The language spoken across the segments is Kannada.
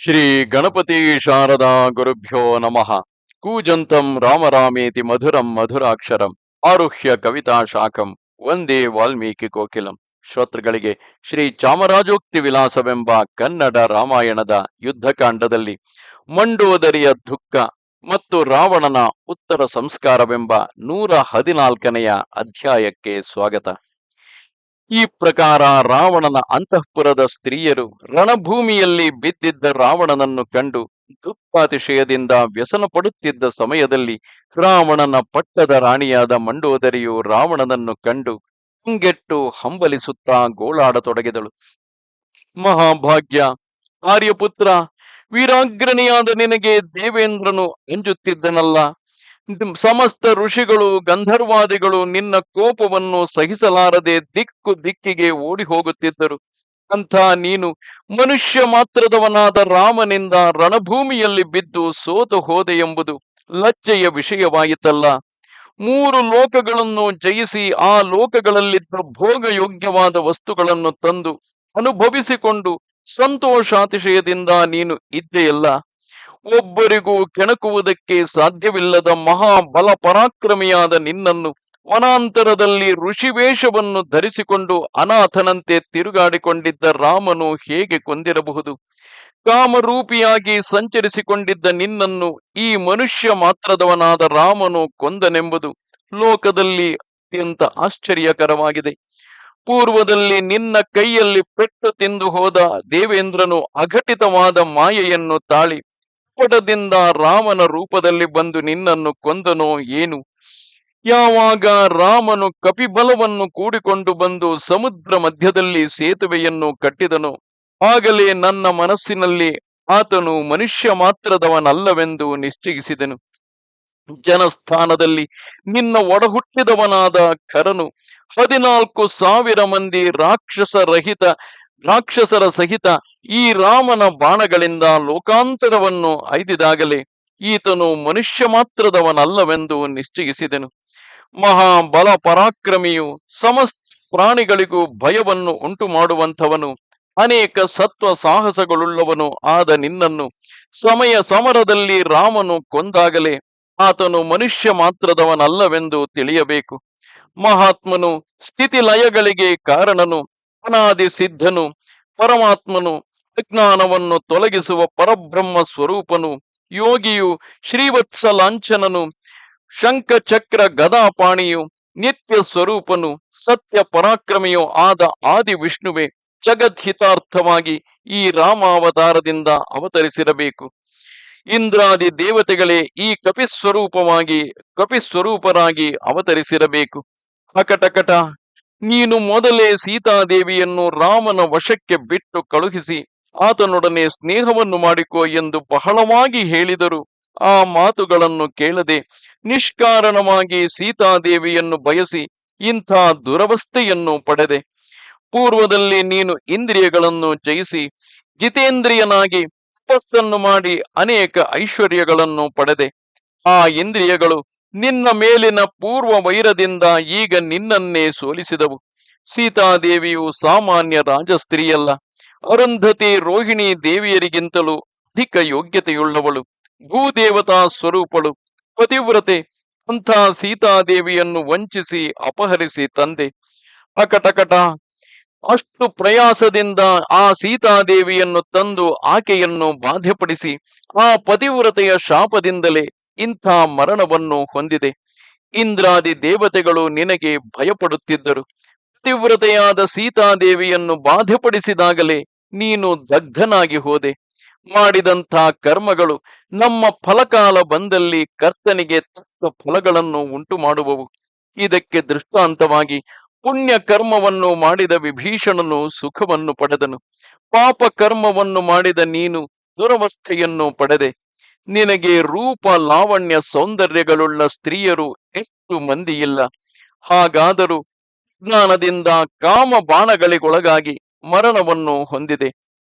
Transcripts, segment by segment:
ಶ್ರೀ ಗಣಪತಿ ಶಾರದಾ ಗುರುಭ್ಯೋ ನಮಃ. ಕೂಜಂತಂ ರಾಮರಾಮೇತಿ ಮಧುರಂ ಮಧುರಾಕ್ಷರಂ. ಆರುಹ್ಯ ಕವಿತಾ ಶಾಖಂ. ಒಂದೇ ವಾಲ್ಮೀಕಿ ಕೋಕಿಲಂ. ಶ್ರೋತೃಗಳಿಗೆ ಶ್ರೀ ಚಾಮರಾಜೋಕ್ತಿ ವಿಲಾಸವೆಂಬ ಕನ್ನಡ ರಾಮಾಯಣದ ಯುದ್ಧಕಾಂಡದಲ್ಲಿ ಮಂಡೋದರಿಯ ದುಃಖ ಮತ್ತು ರಾವಣನ ಉತ್ತರ ಸಂಸ್ಕಾರವೆಂಬ ನೂರ ಹದಿನಾಲ್ಕನೆಯ ಅಧ್ಯಾಯಕ್ಕೆ ಸ್ವಾಗತ. ಈ ಪ್ರಕಾರ ರಾವಣನ ಅಂತಃಪುರದ ಸ್ತ್ರೀಯರು ರಣಭೂಮಿಯಲ್ಲಿ ಬಿದ್ದಿದ್ದ ರಾವಣನನ್ನು ಕಂಡು ದುಃಖಾತಿಶಯದಿಂದ ವ್ಯಸನ ಪಡುತ್ತಿದ್ದ ಸಮಯದಲ್ಲಿ ರಾವಣನ ಪಟ್ಟದ ರಾಣಿಯಾದ ಮಂಡೋದರಿಯು ರಾವಣನನ್ನು ಕಂಡು ಹಿಂಗೆಟ್ಟು ಹಂಬಲಿಸುತ್ತಾ ಗೋಳಾಡತೊಡಗಿದಳು. ಮಹಾಭಾಗ್ಯ, ಆರ್ಯಪುತ್ರ ವೀರಾಗ್ರಣಿಯಾದ ನಿನಗೆ ದೇವೇಂದ್ರನು ಅಂಜುತ್ತಿದ್ದನಲ್ಲ ನಿಮ್ ಸಮಸ್ತ ಋಷಿಗಳು, ಗಂಧರ್ವಾದಿಗಳು ನಿನ್ನ ಕೋಪವನ್ನು ಸಹಿಸಲಾರದೆ ದಿಕ್ಕು ದಿಕ್ಕಿಗೆ ಓಡಿ ಹೋಗುತ್ತಿದ್ದರು. ಅಂಥ ನೀನು ಮನುಷ್ಯ ಮಾತ್ರದವನಾದ ರಾಮನಿಂದ ರಣಭೂಮಿಯಲ್ಲಿ ಬಿದ್ದು ಸೋತು ಹೋದೆ ಎಂಬುದು ಲಜ್ಜೆಯ ವಿಷಯವಾಯಿತಲ್ಲ. ಮೂರು ಲೋಕಗಳನ್ನು ಜಯಿಸಿ ಆ ಲೋಕಗಳಲ್ಲಿದ್ದ ಭೋಗಯೋಗ್ಯವಾದ ವಸ್ತುಗಳನ್ನು ತಂದು ಅನುಭವಿಸಿಕೊಂಡು ಸಂತೋಷಾತಿಶಯದಿಂದ ನೀನು ಇದ್ದೆಯಲ್ಲ. ಒಬ್ಬರಿಗೂ ಕೆಣಕುವುದಕ್ಕೆ ಸಾಧ್ಯವಿಲ್ಲದ ಮಹಾಬಲ ಪರಾಕ್ರಮಿಯಾದ ನಿನ್ನನ್ನು ವನಾಂತರದಲ್ಲಿ ಋಷಿವೇಷವನ್ನು ಧರಿಸಿಕೊಂಡು ಅನಾಥನಂತೆ ತಿರುಗಾಡಿಕೊಂಡಿದ್ದ ರಾಮನು ಹೇಗೆ ಕೊಂದಿರಬಹುದು? ಕಾಮರೂಪಿಯಾಗಿ ಸಂಚರಿಸಿಕೊಂಡಿದ್ದ ನಿನ್ನನ್ನು ಈ ಮನುಷ್ಯ ಮಾತ್ರದವನಾದ ರಾಮನು ಕೊಂದನೆಂಬುದು ಲೋಕದಲ್ಲಿ ಅತ್ಯಂತ ಆಶ್ಚರ್ಯಕರವಾಗಿದೆ. ಪೂರ್ವದಲ್ಲಿ ನಿನ್ನ ಕೈಯಲ್ಲಿ ಪೆಟ್ಟು ತಿಂದು ಹೋದ ದೇವೇಂದ್ರನು ಅಘಟಿತವಾದ ಮಾಯೆಯನ್ನು ತಾಳಿ ಪಟದಿಂದ ರಾಮನ ರೂಪದಲ್ಲಿ ಬಂದು ನಿನ್ನನ್ನು ಕೊಂದನೋ ಏನು? ಯಾವಾಗ ರಾಮನು ಕಪಿಬಲವನ್ನು ಕೂಡಿಕೊಂಡು ಬಂದು ಸಮುದ್ರ ಮಧ್ಯದಲ್ಲಿ ಸೇತುವೆಯನ್ನು ಕಟ್ಟಿದನು, ಆಗಲೇ ನನ್ನ ಮನಸ್ಸಿನಲ್ಲಿ ಆತನು ಮನುಷ್ಯ ಮಾತ್ರದವನಲ್ಲವೆಂದು ನಿಶ್ಚಯಿಸಿದನು. ಜನಸ್ಥಾನದಲ್ಲಿ ನಿನ್ನ ಒಡಹುಟ್ಟಿದವನಾದ ಕರನು ಹದಿನಾಲ್ಕು ಸಾವಿರ ಮಂದಿ ರಾಕ್ಷಸ ರಹಿತ ರಾಕ್ಷಸರ ಸಹಿತ ಈ ರಾಮನ ಬಾಣಗಳಿಂದ ಲೋಕಾಂತರವನ್ನು ಐದಿದಾಗಲೇ ಈತನು ಮನುಷ್ಯ ಮಾತ್ರದವನಲ್ಲವೆಂದು ನಿಶ್ಚಯಿಸಿದನು. ಮಹಾಬಲ ಪರಾಕ್ರಮಿಯು ಸಮಸ್ತ ಪ್ರಾಣಿಗಳಿಗೂ ಭಯವನ್ನು ಉಂಟು ಮಾಡುವಂಥವನು ಅನೇಕ ಸತ್ವ ಸಾಹಸಗಳುಳ್ಳವನು ಆದ ನಿನ್ನನ್ನು ಸಮಯ ಸಮರದಲ್ಲಿ ರಾಮನು ಕೊಂದಾಗಲೇ ಆತನು ಮನುಷ್ಯ ಮಾತ್ರದವನಲ್ಲವೆಂದು ತಿಳಿಯಬೇಕು. ಮಹಾತ್ಮನು ಸ್ಥಿತಿ ಲಯಗಳಿಗೆ ಕಾರಣನು ಅನಾದಿ ಸಿದ್ಧನು, ಪರಮಾತ್ಮನು ಅಜ್ಞಾನವನ್ನು ತೊಲಗಿಸುವ ಪರಬ್ರಹ್ಮ ಸ್ವರೂಪನು, ಯೋಗಿಯು ಶ್ರೀವತ್ಸ ಲಾಂಛನನು, ಶಂಖ ಚಕ್ರ ಗದಾಪಾಣಿಯು ನಿತ್ಯ ಸ್ವರೂಪನು, ಸತ್ಯ ಪರಾಕ್ರಮಿಯೋ ಆದ ಆದಿ ವಿಷ್ಣುವೆ ಜಗದ್ಹಿತಾರ್ಥವಾಗಿ ಈ ರಾಮಾವತಾರದಿಂದ ಅವತರಿಸಿರಬೇಕು. ಇಂದ್ರಾದಿ ದೇವತೆಗಳೇ ಈ ಕಪಿಸ್ವರೂಪವಾಗಿ, ಕಪಿಸ್ವರೂಪರಾಗಿ ಅವತರಿಸಿರಬೇಕು. ಅಕಟಕಟ ನೀನು ಮೊದಲೇ ಸೀತಾದೇವಿಯನ್ನು ರಾಮನ ವಶಕ್ಕೆ ಬಿಟ್ಟು ಕಳುಹಿಸಿ ಆತನೊಡನೆ ಸ್ನೇಹವನ್ನು ಮಾಡಿಕೋ ಎಂದು ಬಹಳವಾಗಿ ಹೇಳಿದರು. ಆ ಮಾತುಗಳನ್ನು ಕೇಳದೆ ನಿಷ್ಕಾರಣವಾಗಿ ಸೀತಾದೇವಿಯನ್ನು ಬಯಸಿ ಇಂಥ ದುರವಸ್ಥೆಯನ್ನು ಪಡೆದೆ. ಪೂರ್ವದಲ್ಲಿ ನೀನು ಇಂದ್ರಿಯಗಳನ್ನು ಜಯಿಸಿ ಜಿತೇಂದ್ರಿಯನಾಗಿ ತಪಸ್ಸನ್ನು ಮಾಡಿ ಅನೇಕ ಐಶ್ವರ್ಯಗಳನ್ನು ಪಡೆದೆ. ಆ ಇಂದ್ರಿಯಗಳು ನಿನ್ನ ಮೇಲಿನ ಪೂರ್ವ ವೈರದಿಂದ ಈಗ ನಿನ್ನನ್ನೇ ಸೋಲಿಸಿದವು. ಸೀತಾದೇವಿಯು ಸಾಮಾನ್ಯ ರಾಜಸ್ತ್ರೀಯಲ್ಲ. ಅರುಂಧತಿ ರೋಹಿಣಿ ದೇವಿಯರಿಗಿಂತಲೂ ಅಧಿಕ ಯೋಗ್ಯತೆಯುಳ್ಳವಳು. ಭೂದೇವತಾ ಸ್ವರೂಪಳು. ಪತಿವ್ರತೆ. ಅಂಥ ಸೀತಾದೇವಿಯನ್ನು ವಂಚಿಸಿ ಅಪಹರಿಸಿ ತಂದೆ. ಅಕಟಕಟ. ಅಷ್ಟು ಪ್ರಯಾಸದಿಂದ ಆ ಸೀತಾದೇವಿಯನ್ನು ತಂದು ಆಕೆಯನ್ನು ಬಾಧ್ಯಪಡಿಸಿ ಆ ಪತಿವ್ರತೆಯ ಶಾಪದಿಂದಲೇ ಇಂಥ ಮರಣವನ್ನು ಹೊಂದಿದೆ. ಇಂದ್ರಾದಿ ದೇವತೆಗಳು ನಿನಗೆ ಭಯಪಡುತ್ತಿದ್ದರು. ತೀವ್ರತೆಯಾದ ಸೀತಾದೇವಿಯನ್ನು ಬಾಧೆಪಡಿಸಿದಾಗಲೇ ನೀನು ದಗ್ಧನಾಗಿ ಹೋದೆ. ಮಾಡಿದಂಥ ಕರ್ಮಗಳು ನಮ್ಮ ಫಲಕಾಲ ಬಂದಲ್ಲಿ ಕರ್ತನಿಗೆ ತಕ್ಕ ಫಲಗಳನ್ನು ಉಂಟು ಮಾಡುವವು ಇದಕ್ಕೆ ದೃಷ್ಟಾಂತವಾಗಿ ಪುಣ್ಯ ಕರ್ಮವನ್ನು ಮಾಡಿದ ವಿಭೀಷಣನು ಸುಖವನ್ನು ಪಡೆದನು. ಪಾಪ ಕರ್ಮವನ್ನು ಮಾಡಿದ ನೀನು ದುರವಸ್ಥೆಯನ್ನು ಪಡೆದೆ. ನಿನಗೆ ರೂಪ ಲಾವಣ್ಯ ಸೌಂದರ್ಯಗಳುಳ್ಳ ಸ್ತ್ರೀಯರು ಎಷ್ಟು ಮಂದಿಯಿಲ್ಲ. ಹಾಗಾದರೂ ಜ್ಞಾನದಿಂದ ಕಾಮ ಬಾಣಗಳಿಗೊಳಗಾಗಿ ಮರಣವನ್ನು ಹೊಂದಿದೆ.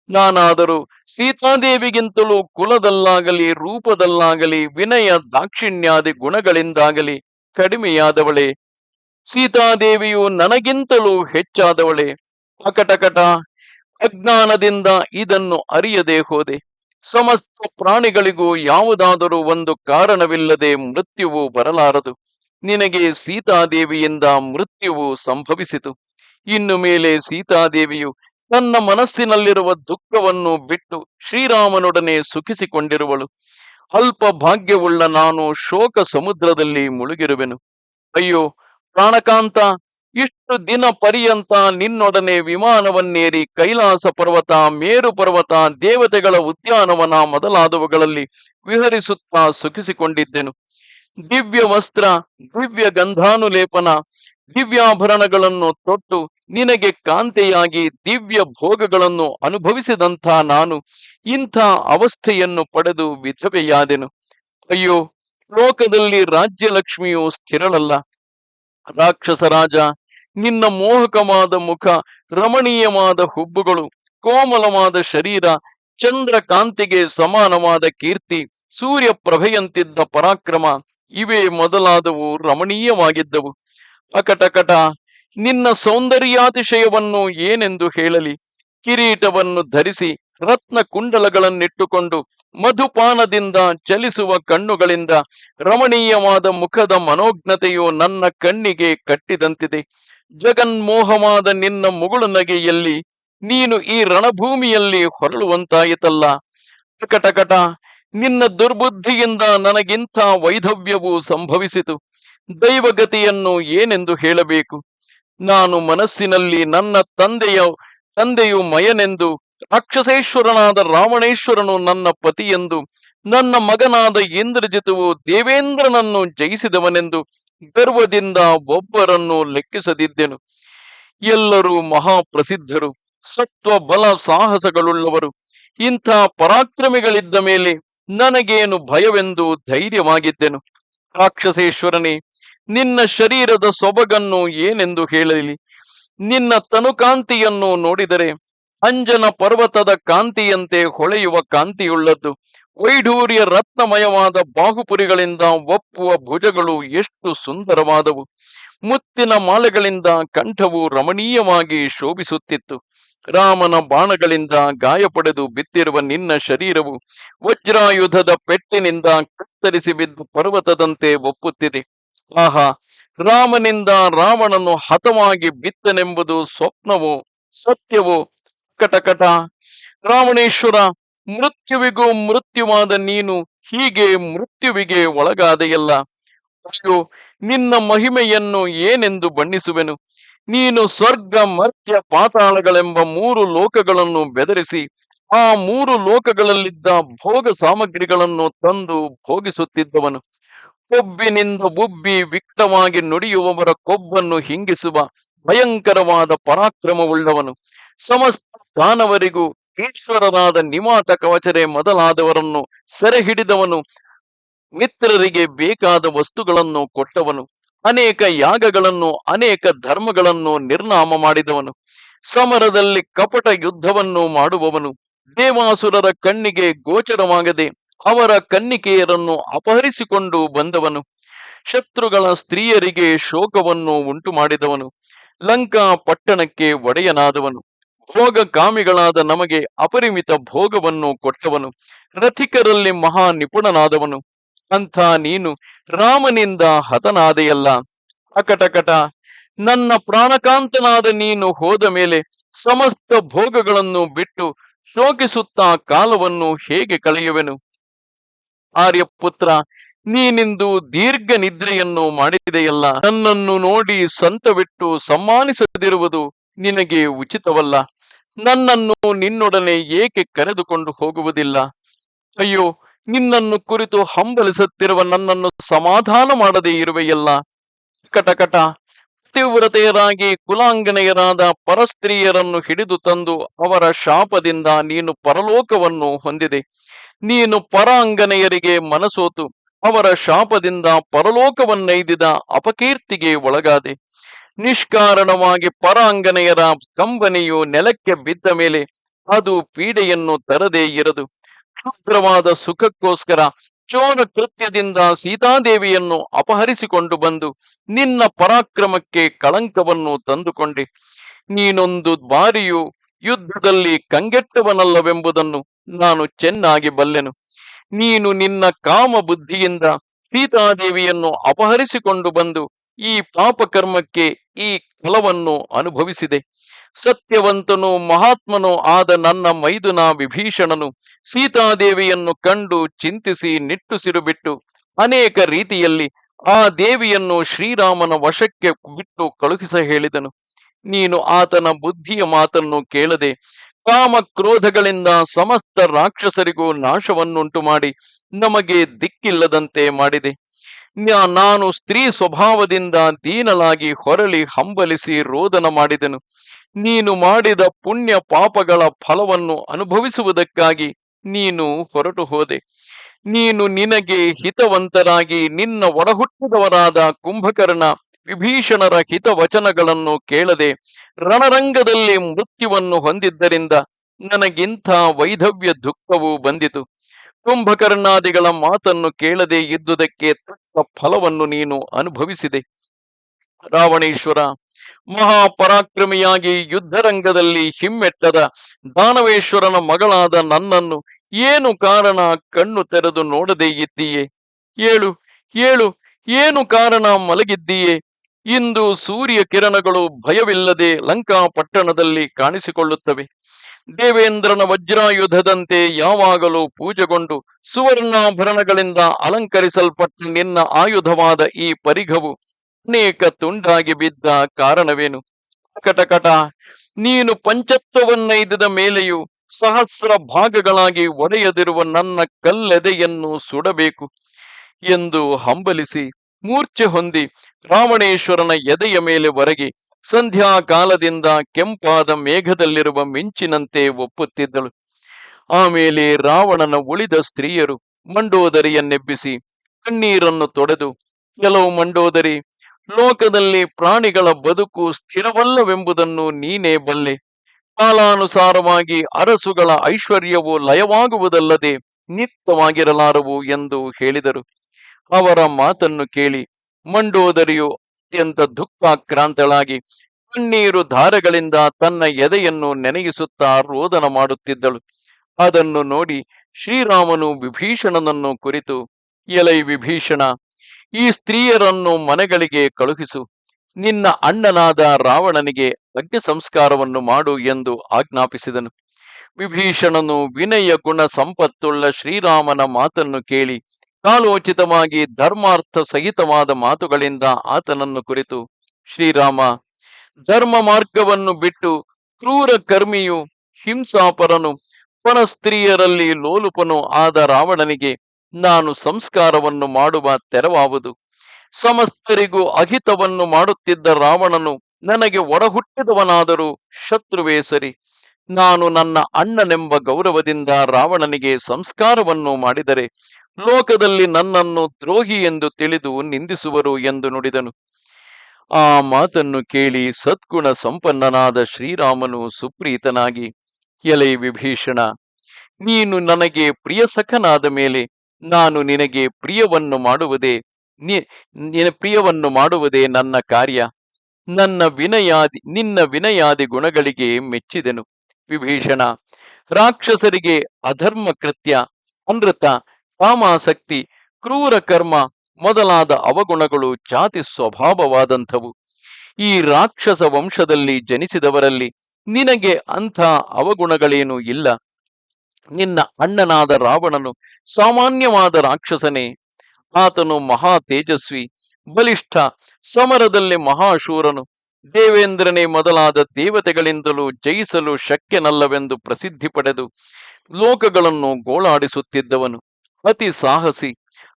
ನಾನಾದರೂ ಸೀತಾದೇವಿಗಿಂತಲೂ ಕುಲದಲ್ಲಾಗಲಿ, ರೂಪದಲ್ಲಾಗಲಿ, ವಿನಯ ದಾಕ್ಷಿಣ್ಯಾದಿ ಗುಣಗಳಿಂದಾಗಲಿ ಕಡಿಮೆಯಾದವಳೆ. ಸೀತಾದೇವಿಯು ನನಗಿಂತಲೂ ಹೆಚ್ಚಾದವಳೆ. ಅಕಟಕಟ ಅಜ್ಞಾನದಿಂದ ಇದನ್ನು ಅರಿಯದೆ ಹೋದೆ. ಸಮಸ್ತ ಪ್ರಾಣಿಗಳಿಗೂ ಯಾವುದಾದರೂ ಒಂದು ಕಾರಣವಿಲ್ಲದೆ ಮೃತ್ಯುವು ಬರಲಾರದು. ನಿನಗೆ ಸೀತಾದೇವಿಯಿಂದ ಮೃತ್ಯುವು ಸಂಭವಿಸಿತು. ಇನ್ನು ಮೇಲೆ ಸೀತಾದೇವಿಯು ತನ್ನ ಮನಸ್ಸಿನಲ್ಲಿರುವ ದುಃಖವನ್ನು ಬಿಟ್ಟು ಶ್ರೀರಾಮನೊಡನೆ ಸುಖಿಸಿಕೊಂಡಿರುವಳು. ಅಲ್ಪ ಭಾಗ್ಯವುಳ್ಳ ನಾನು ಶೋಕ ಸಮುದ್ರದಲ್ಲಿ ಮುಳುಗಿರುವೆನು. ಅಯ್ಯೋ, ಪ್ರಾಣಕಾಂತ! ಇಷ್ಟು ದಿನ ಪರ್ಯಂತ ನಿನ್ನೊಡನೆ ವಿಮಾನವನ್ನೇರಿ ಕೈಲಾಸ ಪರ್ವತ, ಮೇರು ಪರ್ವತ, ದೇವತೆಗಳ ಉದ್ಯಾನವನ ಮೊದಲಾದವುಗಳಲ್ಲಿ ವಿಹರಿಸುತ್ತಾ ಸುಖಿಸಿಕೊಂಡಿದ್ದೆನು. ದಿವ್ಯ ವಸ್ತ್ರ, ದಿವ್ಯ ಗಂಧಾನುಲೇಪನ, ದಿವ್ಯಾಭರಣಗಳನ್ನು ತೊಟ್ಟು ನಿನಗೆ ಕಾಂತೆಯಾಗಿ ದಿವ್ಯ ಭೋಗಗಳನ್ನು ಅನುಭವಿಸಿದಂಥ ನಾನು ಇಂಥ ಅವಸ್ಥೆಯನ್ನು ಪಡೆದು ವಿಧವೆಯಾದೆನು. ಅಯ್ಯೋ, ಲೋಕದಲ್ಲಿ ರಾಜ್ಯಲಕ್ಷ್ಮಿಯು ಸ್ಥಿರಳಲ್ಲ. ರಾಕ್ಷಸ ರಾಜ ನಿನ್ನ ಮೋಹಕವಾದ ಮುಖ, ರಮಣೀಯವಾದ ಹುಬ್ಬುಗಳು, ಕೋಮಲವಾದ ಶರೀರ ಚಂದ್ರ ಕಾಂತಿಗೆ ಸಮಾನವಾದ ಕೀರ್ತಿ ಸೂರ್ಯ ಪ್ರಭೆಯಂತಿದ್ದ ಪರಾಕ್ರಮ, ಇವೇ ಮೊದಲಾದವು ರಮಣೀಯವಾಗಿದ್ದವು. ಅಕಟಕಟ, ನಿನ್ನ ಸೌಂದರ್ಯಾತಿಶಯವನ್ನು ಏನೆಂದು ಹೇಳಲಿ? ಕಿರೀಟವನ್ನು ಧರಿಸಿ ರತ್ನ ಕುಂಡಲಗಳನ್ನಿಟ್ಟುಕೊಂಡು ಮಧುಪಾನದಿಂದ ಚಲಿಸುವ ಕಣ್ಣುಗಳಿಂದ ರಮಣೀಯವಾದ ಮುಖದ ಮನೋಜ್ಞತೆಯು ನನ್ನ ಕಣ್ಣಿಗೆ ಕಟ್ಟಿದಂತಿದೆ. ಜಗನ್ಮೋಹವಾದ ನಿನ್ನ ಮುಗುಳು ನಗೆಯಲ್ಲಿ ನೀನು ಈ ರಣಭೂಮಿಯಲ್ಲಿ ಹೊರಳುವಂತಾಯಿತಲ್ಲ. ಕಟಕಟ, ನಿನ್ನ ದುರ್ಬುದ್ಧಿಯಿಂದ ನನಗಿಂಥ ವೈಧವ್ಯವು ಸಂಭವಿಸಿತು. ದೈವಗತಿಯನ್ನು ಏನೆಂದು ಹೇಳಬೇಕು? ನಾನು ಮನಸ್ಸಿನಲ್ಲಿ ನನ್ನ ತಂದೆಯ, ತಂದೆಯು ಮಯನೆಂದು, ರಾಕ್ಷಸೇಶ್ವರನಾದ ರಾವಣೇಶ್ವರನು ನನ್ನ ಪತಿಯೆಂದು, ನನ್ನ ಮಗನಾದ ಇಂದ್ರಜಿತುವು ದೇವೇಂದ್ರನನ್ನು ಜಯಿಸಿದವನೆಂದು ಗರ್ವದಿಂದ ಒಬ್ಬರನ್ನು ಲೆಕ್ಕಿಸದಿದ್ದೆನು. ಎಲ್ಲರೂ ಮಹಾಪ್ರಸಿದ್ಧರು ಸತ್ವ ಬಲ ಸಾಹಸಗಳುಳ್ಳವರು. ಇಂಥ ಪರಾಕ್ರಮಿಗಳಿದ್ದ ಮೇಲೆ ನನಗೇನು ಭಯವೆಂದು ಧೈರ್ಯವಾಗಿದ್ದೆನು. ರಾಕ್ಷಸೇಶ್ವರನೇ, ನಿನ್ನ ಶರೀರದ ಸೊಬಗನ್ನು ಏನೆಂದು ಹೇಳಲಿ ನಿನ್ನ ತನುಕಾಂತಿಯನ್ನು ನೋಡಿದರೆ ಅಂಜನ ಪರ್ವತದ ಕಾಂತಿಯಂತೆ ಹೊಳೆಯುವ ಕಾಂತಿಯುಳ್ಳದ್ದು. ವೈಢೂರ್ಯ ರತ್ನಮಯವಾದ ಬಾಹುಪುರಿಗಳಿಂದ ಒಪ್ಪುವ ಭುಜಗಳು ಎಷ್ಟು ಸುಂದರವಾದವು. ಮುತ್ತಿನ ಮಾಲೆಗಳಿಂದ ಕಂಠವು ರಮಣೀಯವಾಗಿ ಶೋಭಿಸುತ್ತಿತ್ತು. ರಾಮನ ಬಾಣಗಳಿಂದ ಗಾಯ ಪಡೆದು ಬಿದ್ದಿರುವ ನಿನ್ನ ಶರೀರವು ವಜ್ರಾಯುಧದ ಪೆಟ್ಟಿನಿಂದ ಕತ್ತರಿಸಿ ಬಿದ್ದು ಪರ್ವತದಂತೆ ಒಪ್ಪುತ್ತಿದೆ. ಆಹಾ, ರಾಮನಿಂದ ರಾವಣನು ಹತವಾಗಿ ಬಿತ್ತನೆಂಬುದು ಸ್ವಪ್ನವೋ, ಸತ್ಯವೋ, ಕಟಕಟ? ರಾವಣೇಶ್ವರ ಮೃತ್ಯುವಿಗೂ ಮೃತ್ಯುವಾದ ನೀನು ಹೀಗೆ ಮೃತ್ಯುವಿಗೆ ಒಳಗಾದೆಯಲ್ಲ. ಅಯ್ಯೋ, ನಿನ್ನ ಮಹಿಮೆಯನ್ನು ಏನೆಂದು ಬಣ್ಣಿಸುವೆನು? ನೀನು ಸ್ವರ್ಗ, ಮರ್ತ್ಯ, ಪಾತಾಳಗಳೆಂಬ ಮೂರು ಲೋಕಗಳನ್ನು ಬೆದರಿಸಿ, ಆ ಮೂರು ಲೋಕಗಳಲ್ಲಿದ್ದ ಭೋಗ ಸಾಮಗ್ರಿಗಳನ್ನು ತಂದು ಭೋಗಿಸುತ್ತಿದ್ದವನು. ಕೊಬ್ಬಿನಿಂದ ಉಬ್ಬಿ ವಿಕ್ತವಾಗಿ ನುಡಿಯುವವರ ಕೊಬ್ಬನ್ನು ಹಿಂಗಿಸುವ ಭಯಂಕರವಾದ ಪರಾಕ್ರಮವುಳ್ಳವನು. ಸಮಸ್ತ ದಾನವರಿಗೂ ಈಶ್ವರರಾದ ನಿಮಾತ ಕವಚರೆ ಮೊದಲಾದವರನ್ನು ಸೆರೆ ಹಿಡಿದವನು ಮಿತ್ರರಿಗೆ ಬೇಕಾದ ವಸ್ತುಗಳನ್ನು ಕೊಟ್ಟವನು, ಅನೇಕ ಯಾಗಗಳನ್ನು, ಅನೇಕ ಧರ್ಮಗಳನ್ನು ನಿರ್ನಾಮ ಮಾಡಿದವನು, ಸಮರದಲ್ಲಿ ಕಪಟ ಯುದ್ಧವನ್ನು ಮಾಡುವವನು, ದೇವಾಸುರರ ಕಣ್ಣಿಗೆ ಗೋಚರವಾಗದೆ ಅವರ ಕನ್ನಿಕೆಯರನ್ನು ಅಪಹರಿಸಿಕೊಂಡು ಬಂದವನು, ಶತ್ರುಗಳ ಸ್ತ್ರೀಯರಿಗೆ ಶೋಕವನ್ನು ಉಂಟು ಮಾಡಿದವನು ಲಂಕಾ ಪಟ್ಟಣಕ್ಕೆ ಒಡೆಯನಾದವನು. ಭೋಗ ಕಾಮಿಗಳಾದ ನಮಗೆ ಅಪರಿಮಿತ ಭೋಗವನ್ನು ಕೊಟ್ಟವನು, ರಥಿಕರಲ್ಲಿ ಮಹಾ ನಿಪುಣನಾದವನು. ಅಂಥ ನೀನು ರಾಮನಿಂದ ಹತನಾದೆಯಲ್ಲ. ಅಕಟಕಟ, ನನ್ನ ಪ್ರಾಣಕಾಂತನಾದ ನೀನು ಹೋದ ಮೇಲೆ ಸಮಸ್ತ ಭೋಗಗಳನ್ನು ಬಿಟ್ಟು ಶೋಕಿಸುತ್ತಾ ಕಾಲವನ್ನು ಹೇಗೆ ಕಳೆಯುವೆನು? ಆರ್ಯಪುತ್ರ, ನೀನಿಂದು ದೀರ್ಘ ನಿದ್ರೆಯನ್ನು ಮಾಡಿದೆಯಲ್ಲ. ನನ್ನನ್ನು ನೋಡಿ ಸಂತವಿಟ್ಟು ಸಮ್ಮಾನಿಸದಿರುವುದು ನಿನಗೆ ಉಚಿತವಲ್ಲ. ನನ್ನನ್ನು ನಿನ್ನೊಡನೆ ಏಕೆ ಕರೆದುಕೊಂಡು ಹೋಗುವುದಿಲ್ಲ? ಅಯ್ಯೋ, ನಿನ್ನನ್ನು ಕುರಿತು ಹಂಬಲಿಸುತ್ತಿರುವ ನನ್ನನ್ನು ಸಮಾಧಾನ ಮಾಡದೇ ಇರುವೆಯಲ್ಲ? ಕಟಕಟ, ತೀವ್ರತೆಯರಾಗಿ ಕುಲಾಂಗನೆಯರಾದ ಪರಸ್ತ್ರೀಯರನ್ನು ಹಿಡಿದು ತಂದು ಅವರ ಶಾಪದಿಂದ ನೀನು ಪರಲೋಕವನ್ನು ಹೊಂದಿದೆ. ನೀನು ಪರಾಂಗನೆಯರಿಗೆ ಮನಸೋತು, ಅವರ ಶಾಪದಿಂದ ಪರಲೋಕವನ್ನೈದಿದ ಅಪಕೀರ್ತಿಗೆ ಒಳಗಾದೆ. ನಿಷ್ಕಾರಣವಾಗಿ ಪರಾಂಗನೆಯರ ಕಂಬನಿಯು ನೆಲಕ್ಕೆ ಬಿದ್ದ ಮೇಲೆ ಅದು ಪೀಡೆಯನ್ನು ತರದೇ ಇರದು. ಕ್ಷುದ್ರವಾದ ಸುಖಕ್ಕೋಸ್ಕರ ಚೋರ ಕೃತ್ಯದಿಂದ ಸೀತಾದೇವಿಯನ್ನು ಅಪಹರಿಸಿಕೊಂಡು ಬಂದು ನಿನ್ನ ಪರಾಕ್ರಮಕ್ಕೆ ಕಳಂಕವನ್ನು ತಂದುಕೊಂಡೆ. ನೀನೊಂದು ಬಾರಿಯು ಯುದ್ಧದಲ್ಲಿ ಕಂಗೆಟ್ಟವನಲ್ಲವೆಂಬುದನ್ನು ನಾನು ಚೆನ್ನಾಗಿ ಬಲ್ಲೆನು. ನೀನು ನಿನ್ನ ಕಾಮ ಬುದ್ಧಿಯಿಂದ ಸೀತಾದೇವಿಯನ್ನು ಅಪಹರಿಸಿಕೊಂಡು ಬಂದು ಈ ಪಾಪಕರ್ಮಕ್ಕೆ ಈ ಫಲವನ್ನು ಅನುಭವಿಸಿದೆ. ಸತ್ಯವಂತನು, ಮಹಾತ್ಮನು ಆದ ನನ್ನ ಮೈದುನ ವಿಭೀಷಣನು ಸೀತಾದೇವಿಯನ್ನು ಕಂಡು ಚಿಂತಿಸಿ ನಿಟ್ಟುಸಿರು ಬಿಟ್ಟು ಅನೇಕ ರೀತಿಯಲ್ಲಿ ಆ ದೇವಿಯನ್ನು ಶ್ರೀರಾಮನ ವಶಕ್ಕೆ ಬಿಟ್ಟು ಕಳುಹಿಸ ಹೇಳಿದನು. ನೀನು ಆತನ ಬುದ್ಧಿಯ ಮಾತನ್ನು ಕೇಳದೆ ಕಾಮ ಕ್ರೋಧಗಳಿಂದ ಸಮಸ್ತ ರಾಕ್ಷಸರಿಗೂ ನಾಶವನ್ನುಂಟು ಮಾಡಿ ನಮಗೆ ದಿಕ್ಕಿಲ್ಲದಂತೆ ಮಾಡಿದೆ. ನಾನು ಸ್ತ್ರೀ ಸ್ವಭಾವದಿಂದ ದೀನಲಾಗಿ ಹೊರಳಿ ಹಂಬಲಿಸಿ ರೋದನ ಮಾಡಿದೆನು. ನೀನು ಮಾಡಿದ ಪುಣ್ಯ ಪಾಪಗಳ ಫಲವನ್ನು ಅನುಭವಿಸುವುದಕ್ಕಾಗಿ ನೀನು ಹೊರಟು ಹೋದೆ. ನೀನು ನಿನಗೆ ಹಿತವಂತರಾಗಿ ನಿನ್ನ ಒಡಹುಟ್ಟಿದವರಾದ ಕುಂಭಕರ್ಣ ವಿಭೀಷಣರ ಹಿತವಚನಗಳನ್ನು ಕೇಳದೆ ರಣರಂಗದಲ್ಲಿ ಮೃತ್ಯುವನ್ನು ಹೊಂದಿದ್ದರಿಂದ ನನಗಿಂಥ ವೈಧವ್ಯ ದುಃಖವು ಬಂದಿತು. ಕುಂಭಕರ್ಣಾದಿಗಳ ಮಾತನ್ನು ಕೇಳದೆ ಇದ್ದುದಕ್ಕೆ ತಕ್ಕ ಫಲವನ್ನು ನೀನು ಅನುಭವಿಸಿದೆ. ರಾವಣೇಶ್ವರ, ಮಹಾಪರಾಕ್ರಮಿಯಾಗಿ ಯುದ್ಧರಂಗದಲ್ಲಿ ಹಿಮ್ಮೆಟ್ಟದ ದಾನವೇಶ್ವರನ ಮಗಳಾದ ನನ್ನನ್ನು ಏನು ಕಾರಣ ಕಣ್ಣು ತೆರೆದು ನೋಡದೇ ಇದ್ದೀಯೇ? ಏಳು ಏಳು, ಏನು ಕಾರಣ ಮಲಗಿದ್ದೀಯೇ? ಇಂದು ಸೂರ್ಯ ಕಿರಣಗಳು ಭಯವಿಲ್ಲದೆ ಲಂಕಾ ಪಟ್ಟಣದಲ್ಲಿ ಕಾಣಿಸಿಕೊಳ್ಳುತ್ತವೆ. ದೇವೇಂದ್ರನ ವಜ್ರಾಯುಧದಂತೆ ಯಾವಾಗಲೂ ಪೂಜೆಗೊಂಡು ಸುವರ್ಣಾಭರಣಗಳಿಂದ ಅಲಂಕರಿಸಲ್ಪಟ್ಟ ನಿನ್ನ ಆಯುಧವಾದ ಈ ಪರಿಘವು ಅನೇಕ ತುಂಡಾಗಿ ಬಿದ್ದ ಕಾರಣವೇನು? ಕಟಕಟ, ನೀನು ಪಂಚತ್ವವನ್ನೈದಿದ ಮೇಲೆಯೂ ಸಹಸ್ರ ಭಾಗಗಳಾಗಿ ಒಡೆಯದಿರುವ ನನ್ನ ಕಲ್ಲೆದೆಯನ್ನು ಸುಡಬೇಕು ಎಂದು ಹಂಬಲಿಸಿ ಮೂರ್ಛೆ ಹೊಂದಿ ರಾವಣೇಶ್ವರನ ಎದೆಯ ಮೇಲೆ ಒರಗಿ ಸಂಧ್ಯಾ ಕಾಲದಿಂದ ಕೆಂಪಾದ ಮೇಘದಲ್ಲಿರುವ ಮಿಂಚಿನಂತೆ ಒಪ್ಪುತ್ತಿದ್ದಳು. ಆಮೇಲೆ ರಾವಣನ ಉಳಿದ ಸ್ತ್ರೀಯರು ಮಂಡೋದರಿಯನ್ನೆಬ್ಬಿಸಿ ಕಣ್ಣೀರನ್ನು ತೊಡೆದು, ಕೆಲವು ಮಂಡೋದರಿ, ಲೋಕದಲ್ಲಿ ಪ್ರಾಣಿಗಳ ಬದುಕು ಸ್ಥಿರವಲ್ಲವೆಂಬುದನ್ನು ನೀನೇ ಬಲ್ಲೆ. ಕಾಲಾನುಸಾರವಾಗಿ ಅರಸುಗಳ ಐಶ್ವರ್ಯವು ಲಯವಾಗುವುದಲ್ಲದೆ ನಿತ್ಯವಾಗಿರಲಾರವು ಎಂದು ಹೇಳಿದರು. ಅವರ ಮಾತನ್ನು ಕೇಳಿ ಮಂಡೋದರಿಯು ಅತ್ಯಂತ ದುಃಖಾಕ್ರಾಂತಳಾಗಿ ಕಣ್ಣೀರು ಧಾರಗಳಿಂದ ತನ್ನ ಎದೆಯನ್ನು ನೆನೆಯಿಸುತ್ತಾ ರೋದನ ಮಾಡುತ್ತಿದ್ದಳು. ಅದನ್ನು ನೋಡಿ ಶ್ರೀರಾಮನು ವಿಭೀಷಣನನ್ನು ಕುರಿತು, ಎಲೈ ವಿಭೀಷಣ, ಈ ಸ್ತ್ರೀಯರನ್ನು ಮನೆಗಳಿಗೆ ಕಳುಹಿಸು. ನಿನ್ನ ಅಣ್ಣನಾದ ರಾವಣನಿಗೆ ಅಗ್ನಿ ಸಂಸ್ಕಾರವನ್ನು ಮಾಡು ಎಂದು ಆಜ್ಞಾಪಿಸಿದನು. ವಿಭೀಷಣನು ವಿನಯ ಗುಣ ಸಂಪತ್ತುಳ್ಳ ಶ್ರೀರಾಮನ ಮಾತನ್ನು ಕೇಳಿ ಕಾಲೋಚಿತವಾಗಿ ಧರ್ಮಾರ್ಥ ಸಹಿತವಾದ ಮಾತುಗಳಿಂದ ಆತನನ್ನು ಕುರಿತು, ಶ್ರೀರಾಮ, ಧರ್ಮ ಮಾರ್ಗವನ್ನು ಬಿಟ್ಟು ಕ್ರೂರ ಕರ್ಮಿಯು, ಹಿಂಸಾಪರನು, ಪರಸ್ತ್ರೀಯರಲ್ಲಿ ಲೋಲುಪನು ಆದ ರಾವಣನಿಗೆ ನಾನು ಸಂಸ್ಕಾರವನ್ನು ಮಾಡುವ ತೆರವಾವುದು. ಸಮಸ್ತರಿಗೂ ಅಹಿತವನ್ನು ಮಾಡುತ್ತಿದ್ದ ರಾವಣನು ನನಗೆ ಒಡಹುಟ್ಟಿದವನಾದರೂ ಶತ್ರುವೇ ಸರಿ. ನಾನು ನನ್ನ ಅಣ್ಣನೆಂಬ ಗೌರವದಿಂದ ರಾವಣನಿಗೆ ಸಂಸ್ಕಾರವನ್ನು ಮಾಡಿದರೆ ಲೋಕದಲ್ಲಿ ನನ್ನನ್ನು ದ್ರೋಹಿ ಎಂದು ತಿಳಿದು ನಿಂದಿಸುವರು ಎಂದು ನುಡಿದನು. ಆ ಮಾತನ್ನು ಕೇಳಿ ಸದ್ಗುಣ ಸಂಪನ್ನನಾದ ಶ್ರೀರಾಮನು ಸುಪ್ರೀತನಾಗಿ, ಎಲೆ ವಿಭೀಷಣ, ನೀನು ನನಗೆ ಪ್ರಿಯ ಸಖನಾದ ಮೇಲೆ ನಾನು ನಿನಗೆ ಪ್ರಿಯವನ್ನು ಮಾಡುವುದೇ ಪ್ರಿಯವನ್ನು ಮಾಡುವುದೇ ನನ್ನ ಕಾರ್ಯ. ನನ್ನ ವಿನಯಾದಿ, ನಿನ್ನ ವಿನಯಾದಿ ಗುಣಗಳಿಗೆ ಮೆಚ್ಚಿದೆನು. ವಿಭೀಷಣ, ರಾಕ್ಷಸರಿಗೆ ಅಧರ್ಮ ಕೃತ್ಯ ಅನೃತ ಕಾಮಾಸಕ್ತಿ, ಕ್ರೂರ ಕರ್ಮ ಮೊದಲಾದ ಅವಗುಣಗಳು ಜಾತಿ ಸ್ವಭಾವವಾದಂಥವು. ಈ ರಾಕ್ಷಸ ವಂಶದಲ್ಲಿ ಜನಿಸಿದವರಲ್ಲಿ ನಿನಗೆ ಅಂಥ ಅವಗುಣಗಳೇನೂ ಇಲ್ಲ. ನಿನ್ನ ಅಣ್ಣನಾದ ರಾವಣನು ಸಾಮಾನ್ಯವಾದ ರಾಕ್ಷಸನೇ. ಆತನು ಮಹಾ ತೇಜಸ್ವಿ, ಬಲಿಷ್ಠ, ಸಮರದಲ್ಲಿ ಮಹಾಶೂರನು ದೇವೇಂದ್ರನೇ ಮೊದಲಾದ ದೇವತೆಗಳಿಂದಲೂ ಜಯಿಸಲು ಶಕ್ಯನಲ್ಲವೆಂದು ಪ್ರಸಿದ್ಧಿ ಪಡೆದು ಲೋಕಗಳನ್ನು ಗೋಳಾಡಿಸುತ್ತಿದ್ದವನು. ಅತಿ ಸಾಹಸಿ.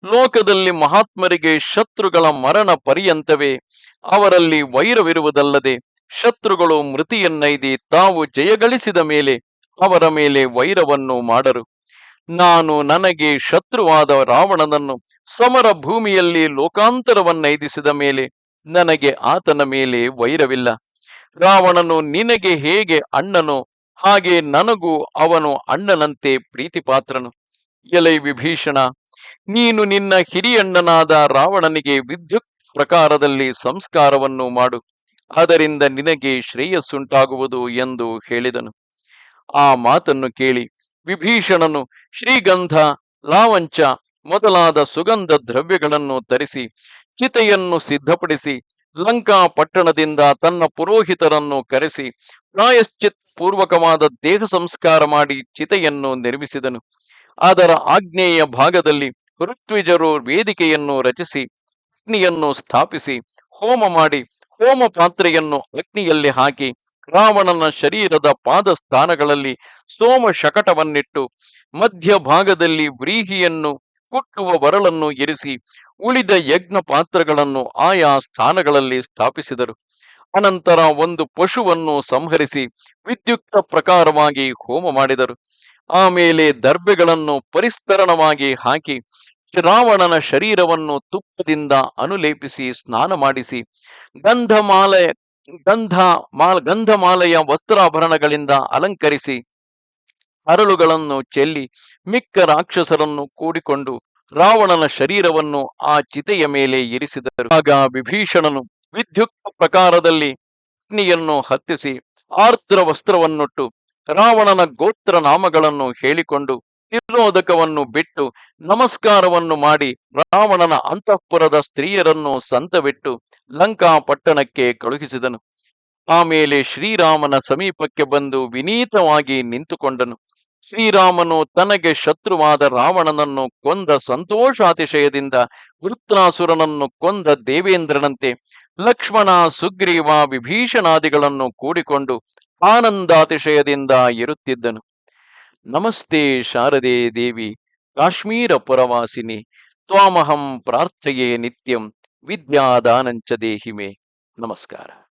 ಲೋಕದಲ್ಲಿ ಮಹಾತ್ಮರಿಗೆ ಶತ್ರುಗಳ ಮರಣ ಪರ್ಯಂತವೇ ಅವರಲ್ಲಿ ವೈರವಿರುವುದಲ್ಲದೆ ಶತ್ರುಗಳು ಮೃತಿಯನ್ನೈದಿ ತಾವು ಜಯಗಳಿಸಿದ ಮೇಲೆ ಅವರ ಮೇಲೆ ವೈರವನ್ನು ಮಾಡರು. ನಾನು ನನಗೆ ಶತ್ರುವಾದ ರಾವಣನನ್ನು ಸಮರ ಭೂಮಿಯಲ್ಲಿ ಲೋಕಾಂತರವನ್ನೈದಿಸಿದ ಮೇಲೆ ನನಗೆ ಆತನ ಮೇಲೆ ವೈರವಿಲ್ಲ. ರಾವಣನು ನಿನಗೆ ಹೇಗೆ ಅಣ್ಣನೋ ಹಾಗೆ ನನಗೂ ಅವನು ಅಣ್ಣನಂತೆ ಪ್ರೀತಿಪಾತ್ರನು. ಎಲೈ ವಿಭೀಷಣ, ನೀನು ನಿನ್ನ ಹಿರಿಯಣ್ಣನಾದ ರಾವಣನಿಗೆ ವಿದ್ಯುತ್ ಪ್ರಕಾರದಲ್ಲಿ ಸಂಸ್ಕಾರವನ್ನು ಮಾಡು, ಅದರಿಂದ ನಿನಗೆ ಶ್ರೇಯಸ್ಸುಂಟಾಗುವುದು ಎಂದು ಹೇಳಿದನು. ಆ ಮಾತನ್ನು ಕೇಳಿ ವಿಭೀಷಣನು ಶ್ರೀಗಂಧ, ಲಾವಂಚ ಮೊದಲಾದ ಸುಗಂಧ ದ್ರವ್ಯಗಳನ್ನು ತರಿಸಿ ಚಿತೆಯನ್ನು ಸಿದ್ಧಪಡಿಸಿ ಲಂಕಾ ಪಟ್ಟಣದಿಂದ ತನ್ನ ಪುರೋಹಿತರನ್ನು ಕರೆಸಿ ಪ್ರಾಯಶ್ಚಿತ್ ಪೂರ್ವಕವಾದ ದೇಹ ಸಂಸ್ಕಾರ ಮಾಡಿ ಚಿತೆಯನ್ನು ನಿರ್ಮಿಸಿದನು. ಅದರ ಆಗ್ನೇಯ ಭಾಗದಲ್ಲಿ ಋತ್ವಿಜರು ವೇದಿಕೆಯನ್ನು ರಚಿಸಿ, ಅಗ್ನಿಯನ್ನು ಸ್ಥಾಪಿಸಿ, ಹೋಮ ಮಾಡಿ, ಹೋಮ ಪಾತ್ರೆಯನ್ನು ಅಗ್ನಿಯಲ್ಲಿ ಹಾಕಿ, ರಾವಣನ ಶರೀರದ ಪಾದ ಸ್ಥಾನಗಳಲ್ಲಿ ಸೋಮ ಶಕಟವನ್ನಿಟ್ಟು, ಮಧ್ಯ ಭಾಗದಲ್ಲಿ ವ್ರೀಹಿಯನ್ನು ಕುಟ್ಟುವ ಬರಳನ್ನು ಇರಿಸಿ, ಉಳಿದ ಯಜ್ಞ ಪಾತ್ರಗಳನ್ನು ಆಯಾ ಸ್ಥಾನಗಳಲ್ಲಿ ಸ್ಥಾಪಿಸಿದರು. ಅನಂತರ ಒಂದು ಪಶುವನ್ನು ಸಂಹರಿಸಿ, ವಿದ್ಯುಕ್ತ ಪ್ರಕಾರವಾಗಿ ಹೋಮ ಮಾಡಿದರು. ಆಮೇಲೆ ದರ್ಬೆಗಳನ್ನು ಪರಿಸ್ತರಣವಾಗಿ ಹಾಕಿ ರಾವಣನ ಶರೀರವನ್ನು ತುಪ್ಪದಿಂದ ಅನುಲೇಪಿಸಿ, ಸ್ನಾನ ಮಾಡಿಸಿ, ಗಂಧಮಾಲೆಯ, ಗಂಧ ಮಾಲ, ಗಂಧಮಾಲೆಯ ವಸ್ತ್ರಾಭರಣಗಳಿಂದ ಅಲಂಕರಿಸಿ ಅರಳುಗಳನ್ನು ಚೆಲ್ಲಿ, ಮಿಕ್ಕ ರಾಕ್ಷಸರನ್ನು ಕೂಡಿಕೊಂಡು ರಾವಣನ ಶರೀರವನ್ನು ಆ ಚಿತೆಯ ಮೇಲೆ ಇರಿಸಿದರು. ಆಗ ವಿಭೀಷಣನು ವಿದ್ಯುಕ್ತ ಪ್ರಕಾರದಲ್ಲಿ ಅಗ್ನಿಯನ್ನು ಹತ್ತಿಸಿ, ಆರ್ದ್ರ ವಸ್ತ್ರವನ್ನುಟ್ಟು ರಾವಣನ ಗೋತ್ರ ನಾಮಗಳನ್ನು ಹೇಳಿಕೊಂಡು ನಿರೋಧಕವನ್ನು ಬಿಟ್ಟು ನಮಸ್ಕಾರವನ್ನು ಮಾಡಿ ರಾವಣನ ಅಂತಃಪುರದ ಸ್ತ್ರೀಯರನ್ನು ಸಂತವಿಟ್ಟು ಲಂಕಾ ಪಟ್ಟಣಕ್ಕೆ ಕಳುಹಿಸಿದನು. ಆಮೇಲೆ ಶ್ರೀರಾಮನ ಸಮೀಪಕ್ಕೆ ಬಂದು ವಿನೀತವಾಗಿ ನಿಂತುಕೊಂಡನು. ಶ್ರೀರಾಮನು ತನಗೆ ಶತ್ರುವಾದ ರಾವಣನನ್ನು ಕೊಂದ ಸಂತೋಷಾತಿಶಯದಿಂದ ವೃತ್ರಾಸುರನನ್ನು ಕೊಂದ ದೇವೇಂದ್ರನಂತೆ ಲಕ್ಷ್ಮಣ, ಸುಗ್ರೀವ, ವಿಭೀಷಣಾದಿಗಳನ್ನು ಕೂಡಿಕೊಂಡು ಆನಂದಾತಿಶಯದಿಂದ ಇರುತ್ತಿದ್ದನು. ನಮಸ್ತೆ ಶಾರದೆ ದೇವಿ ಕಾಶ್ಮೀರ ಪುರವಾಸಿನಿ ತ್ವಾಮಹಂ ಪ್ರಾರ್ಥಯೇ ನಿತ್ಯಂ ವಿದ್ಯಾದಾನಂಚ ದೇಹಿಮೆ. ನಮಸ್ಕಾರ.